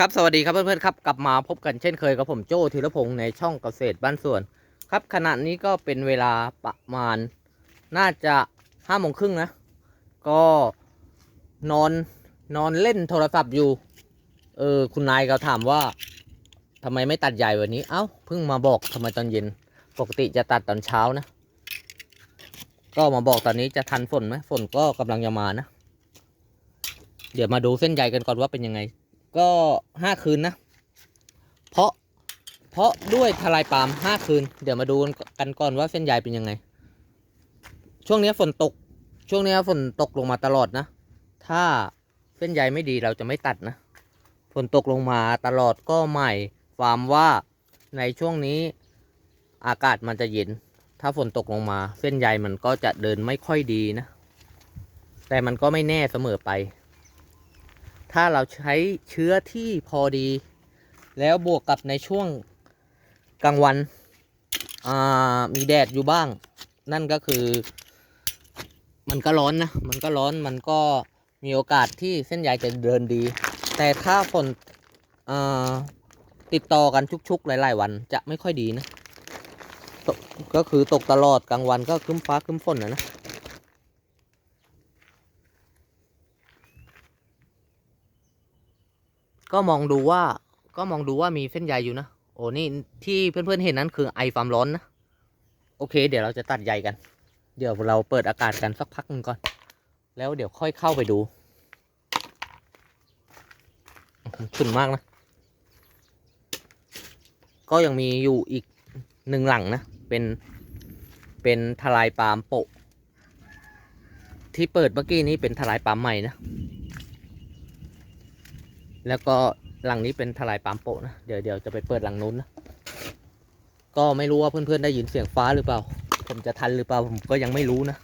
ครับสวัสดีครับเพื่อนๆครับกลับมาพบกันเช่นเคยกับผมโจ้ธีรพงศ์ในช่องเกษตรบ้านสวน ครับขณะนี้ก็เป็นเวลาประมาณ น่าจะห้าโมงครึ่งนะ ก็นอนนอนเล่นโทรศัพท์อยู่ เออคุณนายก็ถามว่าทำไมไม่ตัดใหญ่วันนี้ เอ้าเพิ่งมาบอกทำไมตอนเย็น ปกติจะตัดตอนเช้านะ ก็มาบอกตอนนี้จะทันฝนไหมฝนก็กำลังจะมานะ เดี๋ยวมาดูเส้นใยกันก่อนว่าเป็นยังไง ก็ห้าคืนนะ เพราะเพราะด้วยทลายปาล์มห้าคืน เดี๋ยวมาดูกันก่อนว่าเส้นใยเป็นยังไง ช่วงนี้ฝนตก ช่วงนี้ฝนตกลงมาตลอดนะ ถ้าเส้นใยไม่ดีเราจะไม่ตัดนะ ฝนตกลงมาตลอดก็หมายความว่าในช่วงนี้อากาศมันจะเย็น ถ้าฝนตกลงมา เส้นใยมันก็จะเดินไม่ค่อยดีนะ แต่มันก็ไม่แน่เสมอไป ถ้าเราใช้เชื้อที่พอดี แล้วบวกกับในช่วงกลางวันมีแดดอยู่บ้าง นั่นก็คือ มันก็ร้อนนะ มันก็ร้อนมันก็มีโอกาสที่เส้นใยจะเดินดี แต่ถ้าฝนติดต่อกันชุกๆ หลาย ๆ วันจะไม่ค่อยดีนะ ก็คือตกตลอดกลางวันก็คึ้มฟ้าคึ้มฝนนะนะ ก็มองดูว่าก็มองดูว่ามีเส้นใยอยู่นะ โอ้นี่ที่เพื่อนๆเห็นนั้นคือไอความร้อนนะ โอเค เดี๋ยวเราจะตัดใยกัน เดี๋ยวเราเปิดอากาศกันสักพักหนึงก่อน แล้วเดี๋ยวค่อยเข้าไปดูขึ้นมากนะ ก็ยังมีอยู่อีกหนึ่งหลังนะ เป็น เป็นทลายปาล์มโปะ ที่เปิดเมื่อกี้นี้เป็นทลายปาล์มใหม่นะ แล้วก็หลังนี้เป็นทลายปาล์มโปะนะ เดี๋ยวเดี๋ยวจะไปเปิดหลังนู้นนะ ก็ไม่รู้ว่าเพื่อนๆได้ยินเสียงฟ้าหรือเปล่า ผมจะทันหรือเปล่าผมก็ยังไม่รู้นะ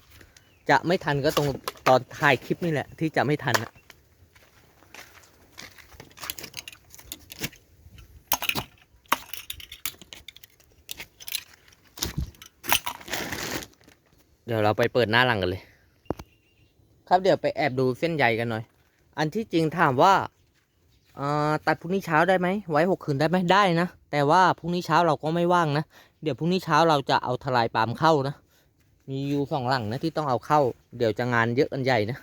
จะไม่ทันก็ตรงตอนถ่ายคลิปนี่แหละ ที่จะไม่ทันนะเดี๋ยวเราไปเปิดหน้าหลังกันเลย ครับเดี๋ยวไปแอบดูเส้นใยกันหน่อย อันที่จริงถามว่า ตัดพรุ่งนี้เช้าได้ไหมไว้หกคืนได้ไหมได้นะ แต่ว่าพรุ่งนี้เช้าเราก็ไม่ว่างนะ เดี๋ยวพรุ่งนี้เช้าเราจะเอาทลายปาล์มเข้านะ มีอยู่สองหลังนะที่ต้องเอาเข้า เดี๋ยวจะงานเยอะกันใหญ่นะ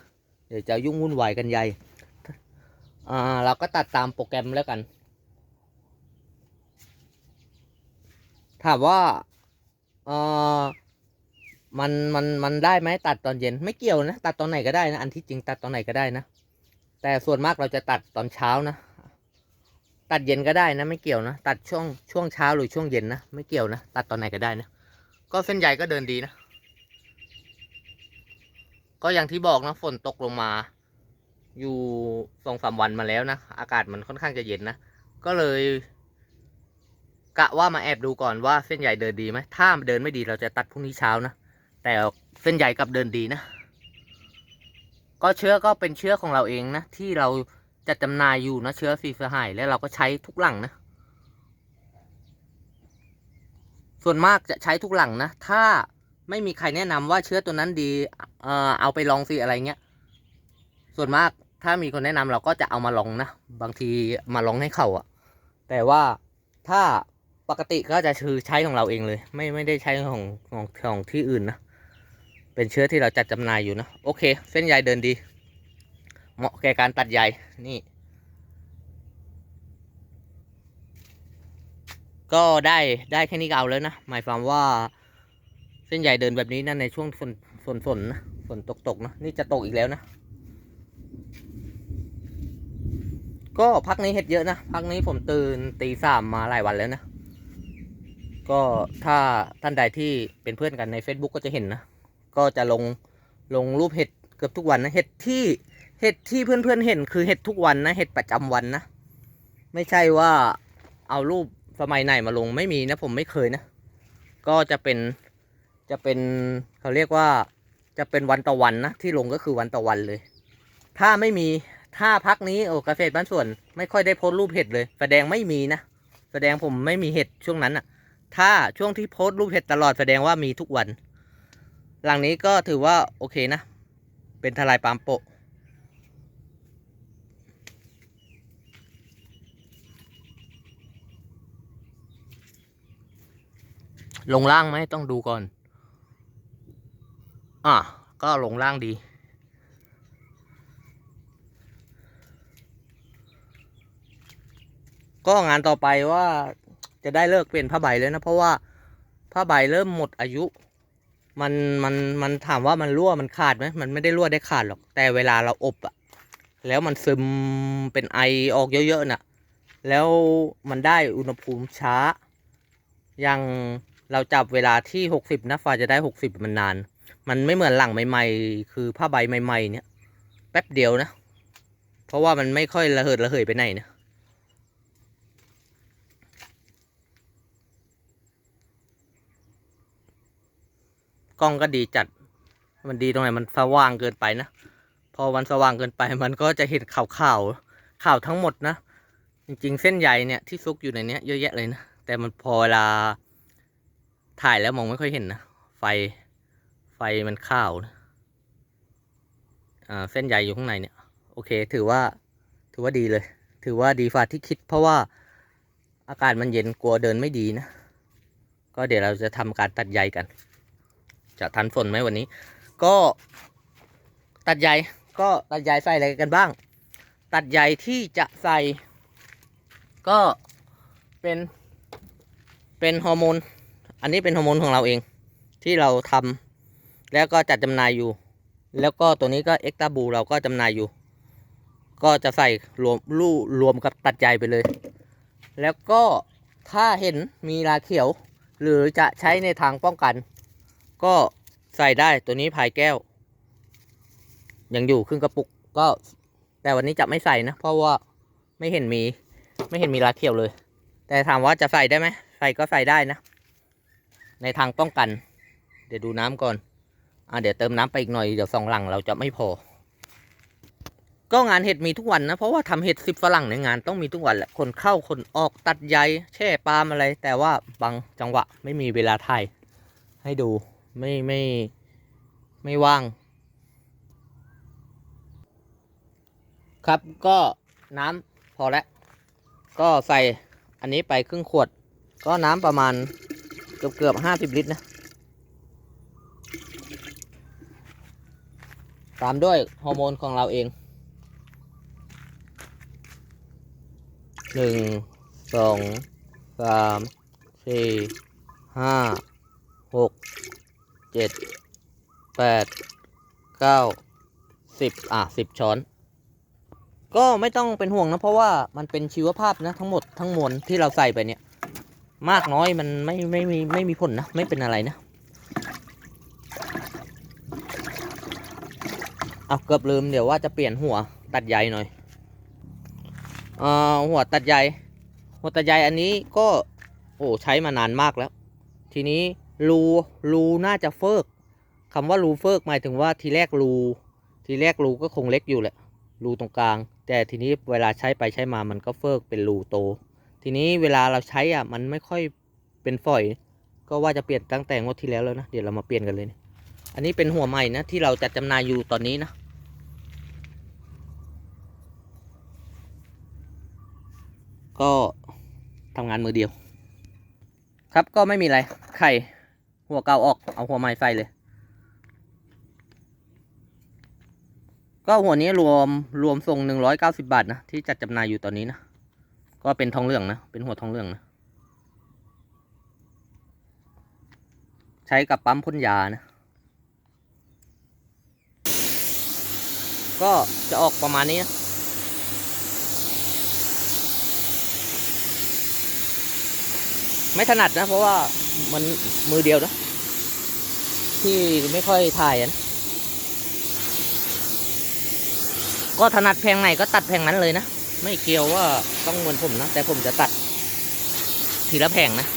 เดี๋ยวจะยุ่งวุ่นวายกันใหญ่เราก็ตัดตามโปรแกรมแล้วกัน ถามว่าเออมันมันมันได้ไหมตัดตอนเย็นไม่เกี่ยวนะ ตัดตอนไหนก็ได้นะ อันที่จริงตัดตอนไหนก็ได้นะ แต่ส่วนมากเราจะตัดตอนเช้านะ ตัดเย็นก็ได้นะ ไม่เกี่ยวนะ ตัดช่วงช่วงเช้าหรือช่วงเย็นนะ ไม่เกี่ยวนะ ตัดตอนไหนก็ได้นะ ก็เส้นใยก็เดินดีนะ ก็อย่างที่บอกนะฝนตกลงมา อยู่สองสามวันมาแล้วนะ อากาศมันค่อนข้างจะเย็นนะ ก็เลยกะว่ามาแอบดูก่อนว่าเส้นใยเดินดีไหมถ้าเดินไม่ดีเราจะตัดพรุ่งนี้เช้านะ แต่เส้นใยกลับเดินดีนะ ก็เชื้อก็เป็นเชื้อของเราเองนะ ที่เราจัดจำหน่ายอยู่นะเชื้อสีสหายแล้วเราก็ใช้ทุกหลังนะ ส่วนมากจะใช้ทุกหลังนะ ถ้าไม่มีใครแนะนำว่าเชื้อตัวนั้นดีเอ่อเอาไปลองสิอะไรเงี้ย ส่วนมากถ้ามีคนแนะนำเราก็จะเอามาลองนะ บางทีมาลองให้เขาอะแต่ว่าถ้าปกติก็จะคือใช้ของเราเองเลย ไม่ไม่ได้ใช้ของของของที่อื่นนะ เป็นเชื้อที่เราจัดจำหน่ายอยู่นะโอเค เส้นใยเดินดี เหมาะแก่การตัดใยนี่ ก็ได้ได้แค่นี้ก็เอาแล้วนะ หมายความว่า เส้นใยเดินแบบนี้นะในช่วงฝนฝนฝนนะฝนตกตกนะนี่จะตกอีกแล้วนะ ก็พักนี้เห็ดเยอะนะพักนี้ผมตื่นตีสามมาหลายวันแล้วนะ ก็ถ้าท่านใดที่เป็นเพื่อนกันใน Facebook ก็จะเห็นนะ ก็จะลงลงรูปเห็ดเกือบทุกวันนะเห็ดที่เห็ดที่เพื่อนๆเห็นคือเห็ดทุกวันนะเห็ดประจำวันนะ ไม่ใช่ว่าเอารูปสมัยไหนมาลงไม่มีนะผมไม่เคยนะ ก็จะเป็นจะเป็นเขาเรียกว่าจะเป็นวันต่อวันนะที่ลงก็คือวันต่อวันเลย ถ้าไม่มีถ้าพักนี้โอ้เกษตรบ้านสวน ไม่ค่อยได้โพสต์รูปเห็ดเลย แสดงไม่มีนะ แสดงผมไม่มีเห็ดช่วงนั้นอะถ้าช่วงที่โพสต์รูปเห็ดตลอดแสดงว่ามีทุกวัน หลังนี้ก็ถือว่าโอเคนะ เป็นทลายปามโปะลงล่างไหมต้องดูก่อน อะ ก็ลงล่างดี ก็งานต่อไปว่าจะได้เลิกเปลี่ยนผ้าใบเลยนะ เพราะว่าผ้าใบเริ่มหมดอายุ มันมันมันถามว่ามันรั่วมันขาดไหมมันไม่ได้รั่วได้ขาดหรอก แต่เวลาเราอบอะแล้วมันซึมเป็นไอออกเยอะๆน่ะ แล้วมันได้อุณหภูมิช้า อย่างเราจับเวลาที่หกสิบนะฟ้าจะได้หกสิบมันนาน มันไม่เหมือนหลังใหม่ๆ คือผ้าใบใหม่ ๆ เนี่ย แป๊บเดียวนะ เพราะว่ามันไม่ค่อยระเหิดระเหยไปไหนนะ กล้องก็ดีจัด มันดีตรงไหนมันสว่างเกินไปนะ พอมันสว่างเกินไปมันก็จะเห็นข่าวข่าวๆข่าวทั้งหมดนะ จริงๆ เส้นใยเนี่ยที่ซุกอยู่ในนี้เยอะแยะเลยนะ แต่มันพอเวลาถ่ายแล้วมองไม่ค่อยเห็นนะ ไฟไฟมันข้าวนะอ่าเส้นใยอยู่ข้างในเนี่ย โอเค ถือว่า ถือว่าดีเลย ถือว่าดีฝ่าที่คิด เพราะว่าอากาศมันเย็นกลัวเดินไม่ดีนะ ก็เดี๋ยวเราจะทำการตัดใยกัน จะทันฝนไหมวันนี้ ก็ตัดใยก็ตัดใยใส่อะไรกันบ้าง ตัดใยที่จะใส่ ก็เป็นเป็นฮอร์โมน อันนี้เป็นฮอร์โมนของเราเอง ที่เราทำแล้วก็จัดจำหน่ายอยู่ แล้วก็ตัวนี้ก็เอ็กตาบูเราก็จำหน่ายอยู่ ก็จะใส่รวมลู่รวมกับตัดใยไปเลย แล้วก็ถ้าเห็นมีราเขียว หรือจะใช้ในทางป้องกัน ก็ใส่ได้ตัวนี้พายแก้ว ยังอยู่ครึ่งกระปุกก็ แต่วันนี้จะไม่ใส่นะ เพราะว่าไม่เห็นมี ไม่เห็นมีราเขียวเลย แต่ถามว่าจะใส่ได้ไหมใส่ก็ใส่ได้นะ ในทางป้องกัน เดี๋ยวดูน้ำก่อนอ่าเดี๋ยวเติมน้ำไปอีกหน่อยเดี๋ยวสองหลังเราจะไม่พอ ก็งานเห็ดมีทุกวันนะ เพราะว่าทำเห็ดสิบฝรั่งในงานต้องมีทุกวันแหละคนเข้าคนออกตัดใยแช่ปาล์มอะไร แต่ว่าบางจังหวะไม่มีเวลาถ่ายให้ดู ไม่ไม่ไม่ว่าง ครับก็น้ำพอแล้ว ก็ใส่อันนี้ไปครึ่งขวด ก็น้ำประมาณเกือบเกือบห้าสิบลิตรนะ ตามด้วยฮอร์โมนของเราเองหนึ่งสองสามสี่ห้า เจ็ดแปดเก้าสิบอะสิบช้อน ก็ไม่ต้องเป็นห่วงนะ เพราะว่ามันเป็นชีวภาพนะทั้งหมดทั้งมวลที่เราใส่ไปเนี่ย มากน้อยมันไม่ไม่มีไม่มีผลนะ ไม่เป็นอะไรนะเอาเกือบลืมเดี๋ยวว่าจะเปลี่ยนหัวตัดใยหน่อยเอ่อหัวตัดใยหัวตัดใยอันนี้ก็โอ้ใช้มานานมากแล้ว ทีนี้ รูรูน่าจะเฟิกคำว่ารูเฟิกหมายถึงว่าทีแรกรูทีแรกรูก็คงเล็กอยู่แหละรูตรงกลาง แต่ทีนี้เวลาใช้ไปใช้มามันก็เฟิกเป็นรูโต ทีนี้เวลาเราใช้อะมันไม่ค่อยเป็นฝอย ก็ว่าจะเปลี่ยนตั้งแต่งวดที่แล้วแล้วนะเดี๋ยวเรามาเปลี่ยนกันเลยนะอันนี้เป็นหัวใหม่นะที่เราจัดจำหน่ายอยู่ตอนนี้นะก็ทำงานมือเดียว ครับก็ไม่มีอะไรไข่ หัวเก่าออก เอาหัวใหม่ใส่เลย ก็หัวนี้รวมรวมทรงหนึ่งร้อยเก้าสิบาทนะที่จัดจำหน่ายอยู่ตอนนี้นะ ก็เป็นทองเหลืองนะ เป็นหัวทองเหลืองนะ ใช้กับปั๊มพ่นยานะ ก็จะออกประมาณนี้นะไม่ถนัดนะ เพราะว่า มันมือเดียวนะ ที่ไม่ค่อยถ่ายอะนะก็ถนัดแพงไหนก็ตัดแพงนั้นเลยนะ ไม่เกี่ยวว่าต้องเหมือนผมนะ แต่ผมจะตัด ทีละแผงนะ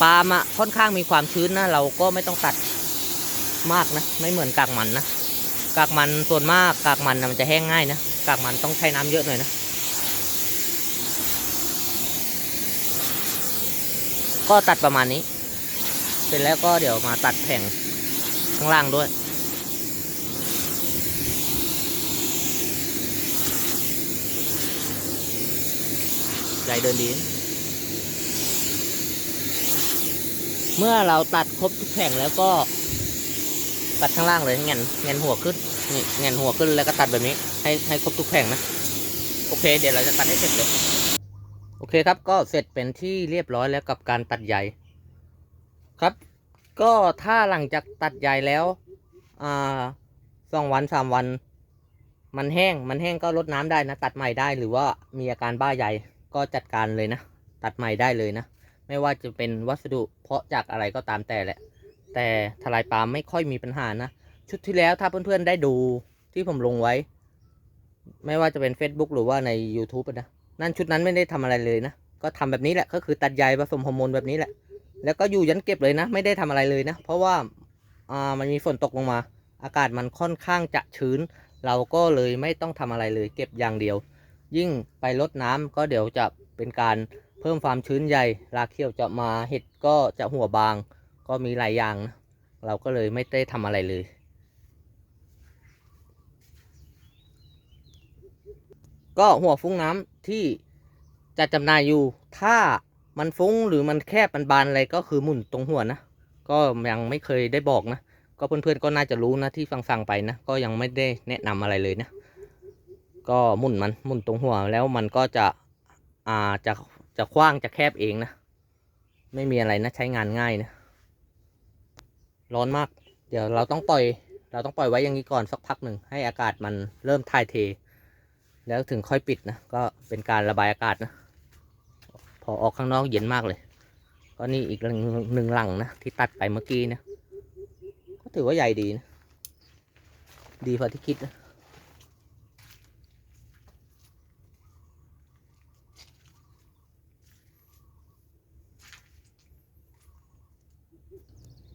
ปาล์มอะค่อนข้างมีความชื้นนะ เราก็ไม่ต้องตัดมากนะ ไม่เหมือนกากมันนะ กากมันส่วนมากกากมันนะมันจะแห้งง่ายนะ กากมันต้องใช้น้ำเยอะหน่อยนะ ก็ตัดประมาณนี้ เสร็จแล้วก็เดี๋ยวมาตัดแผงข้างล่างด้วย ใจเดินดี เมื่อเราตัดครบทุกแผงแล้วก็ตัดข้างล่างเลยเงนเงนหัวขึ้นนี่เงนหัวขึ้นแล้วก็ตัดแบบนี้ ให้ให้ครบทุกแผงนะ โอเค เดี๋ยวเราจะตัดให้เสร็จเลย โอเคครับก็เสร็จเป็นที่เรียบร้อยแล้วกับการตัดใยครับ ก็ถ้าหลังจากตัดใยแล้วอ่าสองวันสามวัน มันแห้งมันแห้งก็ลดน้ำได้นะ ตัดใหม่ได้หรือว่ามีอาการบ้าใยก็จัดการเลยนะ ตัดใหม่ได้เลยนะ ไม่ว่าจะเป็นวัสดุเพาะจากอะไรก็ตามแต่แหละ แต่ทลายปาล์มไม่ค่อยมีปัญหานะชุดที่แล้วถ้าเพื่อนๆได้ดูที่ผมลงไว้ ไม่ว่าจะเป็น Facebook หรือว่าใน YouTube นะ นั่นชุดนั้นไม่ได้ทำอะไรเลยนะ ก็ทำแบบนี้แหละ ก็คือตัดใยผสมฮอร์โมนแบบนี้แหละ แล้วก็อยู่ยันเก็บเลยนะ ไม่ได้ทำอะไรเลยนะ เพราะว่า อ่า มันมีฝนตกลงมา อากาศมันค่อนข้างจะชื้น เราก็เลยไม่ต้องทำอะไรเลย เก็บอย่างเดียว ยิ่งไปลดน้ำก็เดี๋ยวจะเป็นการเพิ่มความชื้นใยรากเขียวจะมาเห็ดก็จะหัวบาง ก็มีหลายอย่างนะเราก็เลยไม่ได้ทำอะไรเลย ก็หัวฟุ้งน้ำที่จะจำหน่ายอยู่ ถ้ามันฟุ้งหรือมันแคบมันบานอะไรก็คือหมุนตรงหัวนะ ก็ยังไม่เคยได้บอกนะ ก็เพื่อนๆก็น่าจะรู้นะที่ฟังๆไปนะ ก็ยังไม่ได้แนะนำอะไรเลยนะ ก็หมุนมันหมุนตรงหัวแล้วมันก็จะอ่าจะจะกว้างจะแคบเองนะ ไม่มีอะไรนะใช้งานง่ายนะ ร้อนมาก เดี๋ยวเราต้องปล่อย เราต้องปล่อยไว้อย่างนี้ก่อนสักพักหนึ่งให้อากาศมันเริ่มถ่ายเท แล้วถึงค่อยปิดนะ ก็เป็นการระบายอากาศนะ พอออกข้างนอกเย็นมากเลย ก็นี่อีกหนึ่งหลังนะ ที่ตัดไปเมื่อกี้นะ ก็ถือว่าใหญ่ดีนะ ดีกว่าที่คิดนะ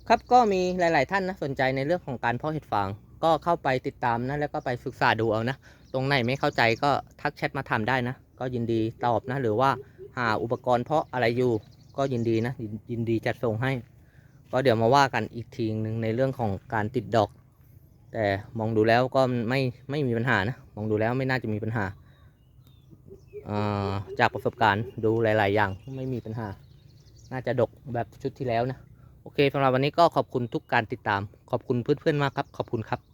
ครับก็มีหลาย ๆ ท่านนะสนใจในเรื่องของการเพาะเห็ดฟางก็เข้าไปติดตามนะแล้วก็ไปศึกษาดูเอานะ ตรงไหนไม่เข้าใจก็ทักแชทมาถามได้นะ ก็ยินดีตอบนะ หรือว่าหาอุปกรณ์เพาะอะไรอยู่ ก็ยินดีนะยินยินดีจัดส่งให้ ก็เดี๋ยวมาว่ากันอีกทีหนึ่งในเรื่องของการติดดอก แต่มองดูแล้วก็ไม่ไม่มีปัญหานะ มองดูแล้วไม่น่าจะมีปัญหา จากประสบการณ์ดูหลาย ๆ อย่างไม่มีปัญหา น่าจะดกแบบชุดที่แล้วนะ โอเคสำหรับวันนี้ก็ขอบคุณทุกการติดตาม ขอบคุณเพื่อน ๆ มากครับ ขอบคุณครับ